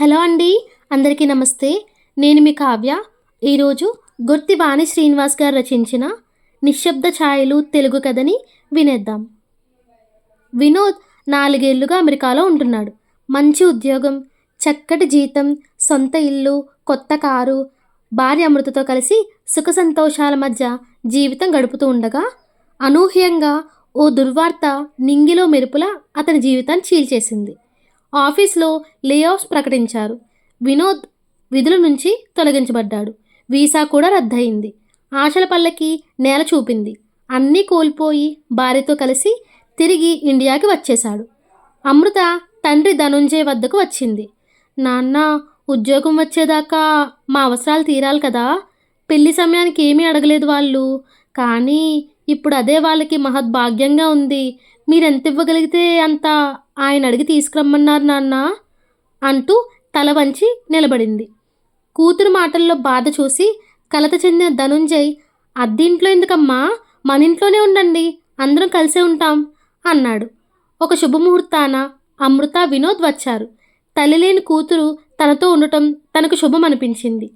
Hello అండి అందరికీ నమస్తే. నేను మీ కావ్య. ఈరోజు గుర్తి వాణి శ్రీనివాస్ గారు రచించిన నిశ్శబ్ద ఛాయలు తెలుగు కథని వినేద్దాం. వినోద్ నాలుగేళ్ళుగా అమెరికాలో ఉంటున్నాడు. మంచి ఉద్యోగం చక్కటి జీతం సొంత ఇల్లు కొత్త కారు భార్య అమృతతో కలిసి సుఖ సంతోషాల మధ్య జీవితం గడుపుతూ ఉండగా అనూహ్యంగా ఓ దుర్వార్త నింగిలో మెరుపులా అతని జీవితాన్ని చీల్చేసింది. ఆఫీస్లో లేఆఫ్స్ ప్రకటించారు. వినోద్ విధుల నుంచి తొలగించబడ్డాడు. వీసా కూడా రద్దయింది. ఆశల పల్లకి నేల చూపింది. అన్నీ కోల్పోయి భార్యతో కలిసి తిరిగి ఇండియాకి వచ్చేశాడు. అమృత తండ్రి ధనుంజయ్ వద్దకు వచ్చింది. నాన్న ఉద్యోగం వచ్చేదాకా మా అవసరాలు తీరాలి కదా. పెళ్ళి సమయానికి ఏమీ అడగలేదు వాళ్ళు. కానీ ఇప్పుడు అదే వాళ్ళకి మహద్భాగ్యంగా ఉంది. మీరెంత ఇవ్వగలిగితే అంత ఆయన అడిగి తీసుకురమ్మన్నారు నాన్న అంటూ తల వంచి నిలబడింది. కూతురు మాటల్లో బాధ చూసి కలత చెందిన ధనుంజయ్ అద్దింట్లో ఎందుకమ్మా? మన ఇంట్లోనే ఉండండి అందరం కలిసే ఉంటాం అన్నాడు. ఒక శుభముహూర్తాన అమృత వినోద్ వచ్చారు. తల్లి లేని కూతురు తనతో ఉండటం తనకు శుభం అనిపించింది.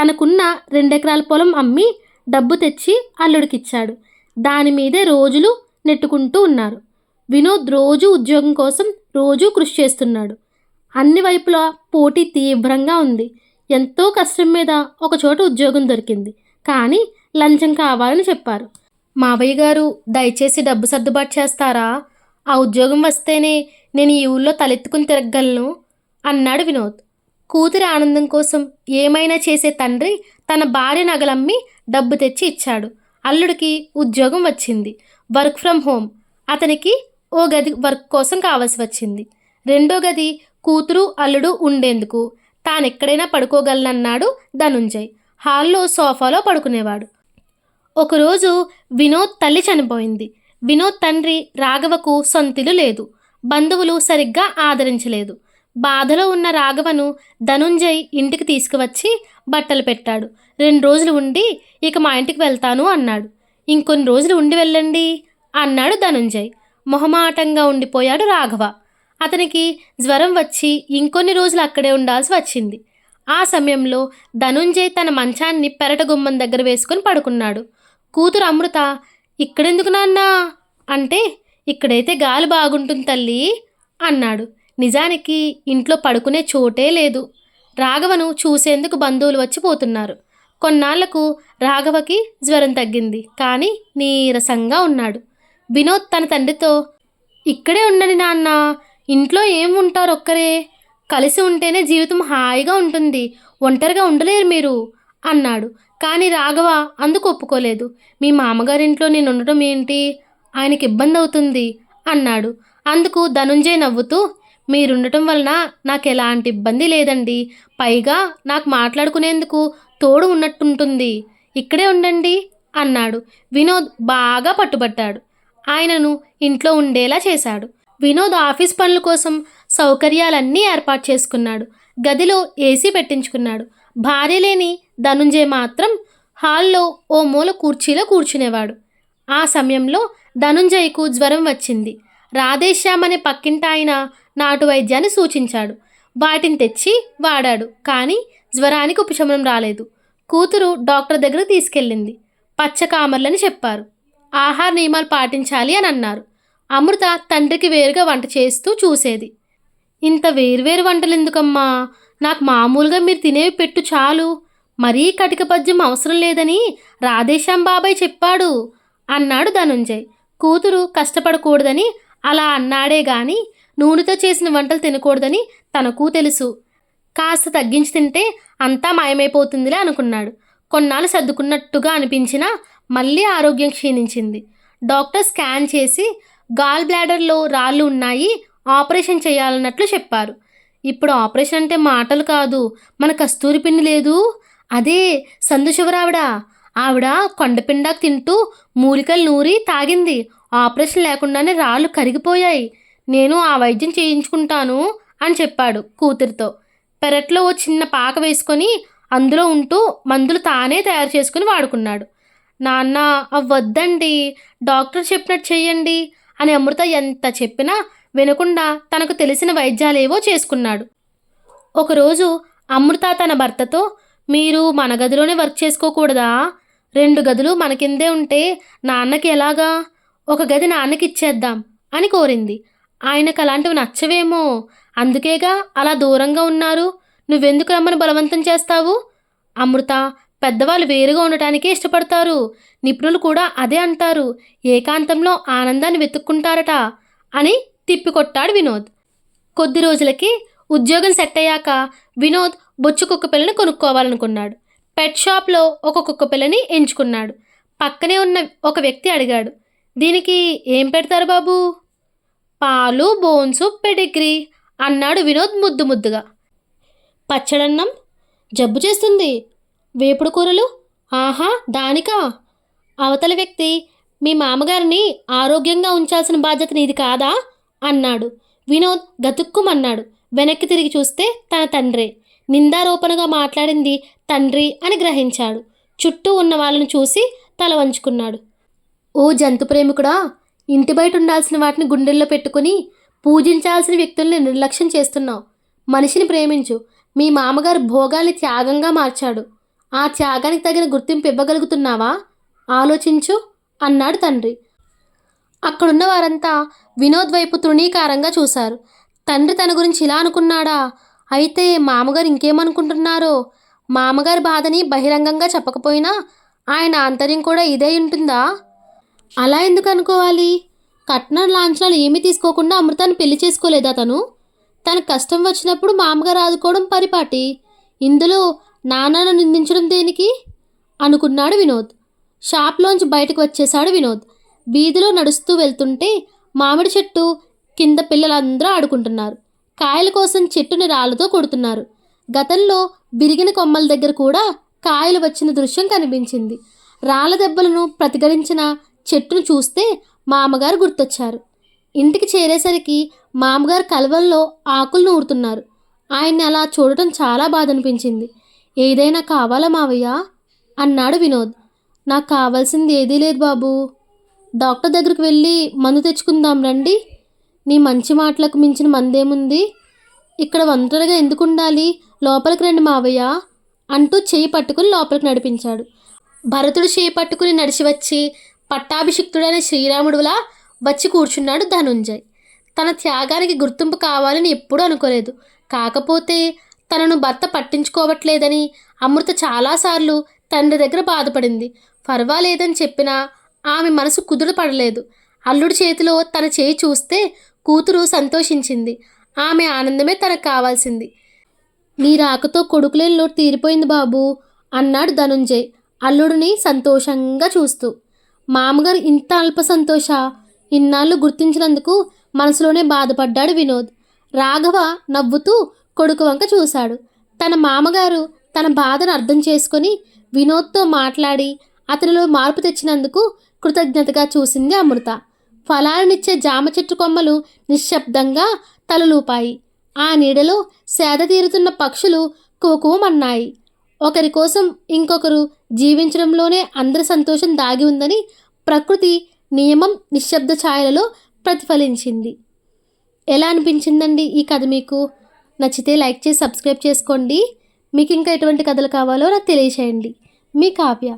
తనకున్న రెండెకరాల పొలం అమ్మి డబ్బు తెచ్చి అల్లుడికిచ్చాడు. దాని మీదే రోజులు నెట్టుకుంటూ ఉన్నారు. వినోద్ రోజు ఉద్యోగం కోసం రోజూ కృషి చేస్తున్నాడు. అన్ని వైపులా పోటీ తీవ్రంగా ఉంది. ఎంతో కష్టం మీద ఒక చోట ఉద్యోగం దొరికింది. కానీ లంచం కావాలని చెప్పారు. మావయ్య గారు దయచేసి డబ్బు సర్దుబాటు చేస్తారా? ఆ ఉద్యోగం వస్తేనే నేను ఈ ఊళ్ళో తలెత్తుకుని తిరగలను అన్నాడు వినోద్. కూతురి ఆనందం కోసం ఏమైనా చేసే తండ్రి తన భార్య నగలమ్మి డబ్బు తెచ్చి ఇచ్చాడు. అల్లుడికి ఉద్యోగం వచ్చింది. Work from home. అతనికి ఓ గది వర్క్ కోసం కావాల్సి వచ్చింది. రెండో గది కూతురు అల్లుడు ఉండేందుకు. తానెక్కడైనా పడుకోగలనన్నాడు ధనుంజయ్. హాల్లో సోఫాలో పడుకునేవాడు. ఒకరోజు వినోద్ తల్లి చనిపోయింది. వినోద్ తండ్రి రాఘవకు సొంతిలు లేదు. బంధువులు సరిగ్గా ఆదరించలేదు. బాధలో ఉన్న రాఘవను ధనుంజయ్ ఇంటికి తీసుకువచ్చి బట్టలు పెట్టాడు. రెండు రోజులు ఉండి ఇక మా ఇంటికి వెళ్తాను అన్నాడు. ఇంకొన్ని రోజులు ఉండి వెళ్ళండి అన్నాడు ధనుంజయ్. మొహమాటంగా ఉండిపోయాడు రాఘవ. అతనికి జ్వరం వచ్చి ఇంకొన్ని రోజులు అక్కడే ఉండాల్సి వచ్చింది. ఆ సమయంలో ధనుంజయ్ తన మంచాన్ని పెరట గుమ్మం దగ్గర వేసుకొని పడుకున్నాడు. కూతురు అమృత ఇక్కడెందుకు నాన్న? అంటే ఇక్కడైతే గాలి బాగుంటుంది తల్లి అన్నాడు. నిజానికి ఇంట్లో పడుకునే చోటే లేదు. రాఘవను చూసేందుకు బంధువులు వచ్చి పోతున్నారు. కొన్నాళ్ళకు రాఘవకి జ్వరం తగ్గింది. కానీ నీరసంగా ఉన్నాడు. వినోద్ తన తండ్రితో ఇక్కడే ఉండండి నాన్న ఇంట్లో ఏం ఉంటారు ఒక్కరే? కలిసి ఉంటేనే జీవితం హాయిగా ఉంటుంది ఒంటరిగా ఉండలేరు మీరు అన్నాడు. కానీ రాఘవ అందుకు ఒప్పుకోలేదు. మీ మామగారింట్లో నేను ఉండటం ఏంటి? ఆయనకి ఇబ్బంది అవుతుంది అన్నాడు. అందుకు ధనుంజయ్ నవ్వుతూ మీరుండటం వలన నాకు ఎలాంటి ఇబ్బంది లేదండి. పైగా నాకు మాట్లాడుకునేందుకు తోడు ఉన్నట్టుంటుంది. ఇక్కడే ఉండండి అన్నాడు. వినోద్ బాగా పట్టుబట్టాడు. ఆయనను ఇంట్లో ఉండేలా చేశాడు. వినోద్ ఆఫీస్ పనుల కోసం సౌకర్యాలన్నీ ఏర్పాటు చేసుకున్నాడు. గదిలో ఏసీ పెట్టించుకున్నాడు. భార్య లేని ధనుంజయ్ మాత్రం హాల్లో ఓ మూల కుర్చీలో కూర్చునేవాడు. ఆ సమయంలో ధనుంజయ్కు జ్వరం వచ్చింది. రాధేశ్యామ్ అనే పక్కింటాయన నాటు వైద్యాన్ని సూచించాడు. వాటిని తెచ్చి వాడాడు కానీ జ్వరానికి ఉపశమనం రాలేదు. కూతురు డాక్టర్ దగ్గరకు తీసుకెళ్ళింది. పచ్చకామర్లని చెప్పారు. ఆహార నియమాలు పాటించాలి అని అన్నారు. అమృత తండ్రికి వేరుగా వంట చేస్తూ చూసేది. ఇంత వేరువేరు వంటలు ఎందుకమ్మా? నాకు మామూలుగా మీరు తినేవి పెట్టు చాలు. మరీ కటిక పద్యం అవసరం లేదని రాధేశ్యాం బాబాయ్ చెప్పాడు అన్నాడు ధనుంజయ్. కూతురు కష్టపడకూడదని అలా అన్నాడే గాని నూనెతో చేసిన వంటలు తినకూడదని తనకు తెలుసు. కాస్త తగ్గించి తింటే అంతా మాయమైపోతుందిలే అనుకున్నాడు. కొన్నాళ్ళు సర్దుకున్నట్టుగా అనిపించినా మళ్ళీ ఆరోగ్యం క్షీణించింది. డాక్టర్ స్కాన్ చేసి గాల్ బ్లాడర్లో రాళ్ళు ఉన్నాయి ఆపరేషన్ చేయాలన్నట్లు చెప్పారు. ఇప్పుడు ఆపరేషన్ అంటే మాటలు కాదు మన కస్తూరి పిండి లేదు. అదే సందు శివరావిడ. ఆవిడ కొండపిండాకు తింటూ మూలికలు నూరి తాగింది. ఆపరేషన్ లేకుండానే రాళ్ళు కరిగిపోయాయి. నేను ఆ వైద్యం చేయించుకుంటాను అని చెప్పాడు కూతురితో. పెరట్లో ఓ చిన్న పాక వేసుకొని అందులో ఉంటూ మందులు తానే తయారు చేసుకుని వాడుకున్నాడు. నాన్న అవి వద్దండి డాక్టర్ చెప్పినట్టు చేయండి అని అమృత ఎంత చెప్పినా వినకుండా తనకు తెలిసిన వైద్యాలేవో చేసుకున్నాడు. ఒకరోజు అమృత తన భర్తతో మీరు మన గదిలోనే వర్క్ చేసుకోకూడదా? రెండు గదులు మన కిందే ఉంటే నాన్నకి ఎలాగా? ఒక గది నాన్నకి ఇచ్చేద్దాం అని కోరింది. ఆయనకు అలాంటివి నచ్చవేమో. అందుకేగా అలా దూరంగా ఉన్నారు. నువ్వెందుకు రమ్మని బలవంతం చేస్తావు? అమృత పెద్దవాళ్ళు వేరుగా ఉండటానికే ఇష్టపడతారు. నిపుణులు కూడా అదే అంటారు. ఏకాంతంలో ఆనందాన్ని వెతుక్కుంటారట అని తిప్పికొట్టాడు వినోద్. కొద్ది రోజులకి ఉద్యోగం సెట్ అయ్యాక వినోద్ బొచ్చు కుక్క పిల్లని కొనుక్కోవాలనుకున్నాడు. పెట్ షాప్లో ఒక కుక్క పిల్లని ఎంచుకున్నాడు. పక్కనే ఉన్న ఒక వ్యక్తి అడిగాడు దీనికి ఏం పెడతారు బాబు? పాలు బోన్సు పెడిగ్రీ అన్నాడు వినోద్ ముద్దు ముద్దుగా. పచ్చడన్నం? జబ్బు చేస్తుంది. వేపుడు కూరలు? ఆహా దానికా? అవతల వ్యక్తి మీ మామగారిని ఆరోగ్యంగా ఉంచాల్సిన బాధ్యత నీది కాదా? అన్నాడు. వినోద్ గతుక్కుమన్నాడు. వెనక్కి తిరిగి చూస్తే తన తండ్రే. నిందారోపణగా మాట్లాడింది తండ్రి అని గ్రహించాడు. చుట్టూ ఉన్న వాళ్ళను చూసి తల వంచుకున్నాడు. ఓ జంతు ప్రేమికుడా ఇంటి బయట ఉండాల్సిన వాటిని గుండెల్లో పెట్టుకుని పూజించాల్సిన వ్యక్తుల్ని నిర్లక్ష్యం చేస్తున్నావు. మనిషిని ప్రేమించు. మీ మామగారు భోగాల్ని త్యాగంగా మార్చాడు. ఆ త్యాగానికి తగిన గుర్తింపు ఇవ్వగలుగుతున్నావా? ఆలోచించు అన్నాడు తండ్రి. అక్కడున్న వారంతా వినోద్ వైపు తృణీకారంగా చూశారు. తండ్రి తన గురించి ఇలా అనుకున్నాడా? అయితే మామగారు ఇంకేమనుకుంటున్నారో? మామగారి బాధని బహిరంగంగా చెప్పకపోయినా ఆయన ఆంతర్యం కూడా ఇదే ఉంటుందా? అలా ఎందుకు అనుకోవాలి? కట్నం లాంఛనాలు ఏమీ తీసుకోకుండా అమృతాన్ని పెళ్ళి చేసుకోలేదా తను? తన కష్టం వచ్చినప్పుడు మామగారు ఆదుకోవడం పరిపాటి. ఇందులో నాన్నను నిందించడం దేనికి? అనుకున్నాడు వినోద్. షాప్లోంచి బయటకు వచ్చేశాడు వినోద్. వీధిలో నడుస్తూ వెళ్తుంటే మామిడి చెట్టు కింద పిల్లలందరూ ఆడుకుంటున్నారు. కాయల కోసం చెట్టుని రాళ్ళతో కొడుతున్నారు. గతంలో బిరిగిన కొమ్మల దగ్గర కూడా కాయలు వచ్చిన దృశ్యం కనిపించింది. రాళ్ళ దెబ్బలను ప్రతిఘటించిన చెట్టును చూస్తే మామగారు గుర్తొచ్చారు. ఇంటికి చేరేసరికి మామగారు కలవల్లో ఆకులు నూరుతున్నారు. ఆయన్ని అలా చూడటం చాలా బాధ అనిపించింది. ఏదైనా కావాలా మావయ్య? అన్నాడు వినోద్. నాకు కావాల్సింది ఏదీ లేదు బాబు. డాక్టర్ దగ్గరికి వెళ్ళి మందు తెచ్చుకుందాం రండి. నీ మంచి మాటలకు మించిన మందేముంది? ఇక్కడ ఒంటరిగా ఎందుకు ఉండాలి లోపలికి రండి మావయ్య అంటూ చేయి పట్టుకుని లోపలికి నడిపించాడు. భరతుడు చేయి పట్టుకుని నడిచి వచ్చి పట్టాభిషిక్తుడైన శ్రీరాముడులా వచ్చి కూర్చున్నాడు ధనుంజయ్. తన త్యాగానికి గుర్తింపు కావాలని ఎప్పుడూ అనుకోలేదు. కాకపోతే తనను భర్త పట్టించుకోవట్లేదని అమృత చాలాసార్లు తండ్రి దగ్గర బాధపడింది. పర్వాలేదని చెప్పినా ఆమె మనసు కుదురు పడలేదు. అల్లుడి చేతిలో తన చేయి చూస్తే కూతురు సంతోషించింది. ఆమె ఆనందమే తనకు కావాల్సింది. నీ రాకతో కొడుకులేని లోటు తీరిపోయింది బాబు అన్నాడు ధనుంజయ్. అల్లుడిని సంతోషంగా చూస్తూ. మామగారు ఇంత అల్ప సంతోష ఇన్నాళ్ళు గుర్తించినందుకు మనసులోనే బాధపడ్డాడు వినోద్. రాఘవ నవ్వుతూ కొడుకు వంక చూశాడు. తన మామగారు తన బాధను అర్థం చేసుకొని వినోద్తో మాట్లాడి అతనిలో మార్పు తెచ్చినందుకు కృతజ్ఞతగా చూసింది అమృత. ఫలాలనిచ్చే జామ చెట్టు కొమ్మలు నిశ్శబ్దంగా తలలూపాయి. ఆ నీడలో సేద తీరుతున్న పక్షులు కువకువమన్నాయి ఒకరి కోసం ఇంకొకరు జీవించడంలోనే అందరి సంతోషం దాగి ఉందని ప్రకృతి నియమం నిశ్శబ్ద ఛాయలలో ప్రతిఫలించింది. ఎలా అనిపించిందండి ఈ కథ మీకు? నచ్చితే లైక్ చేసి సబ్స్క్రైబ్ చేసుకోండి. మీకు ఇంకా ఎటువంటి కథలు కావాలో నాకు తెలియచేయండి. మీ కావ్య.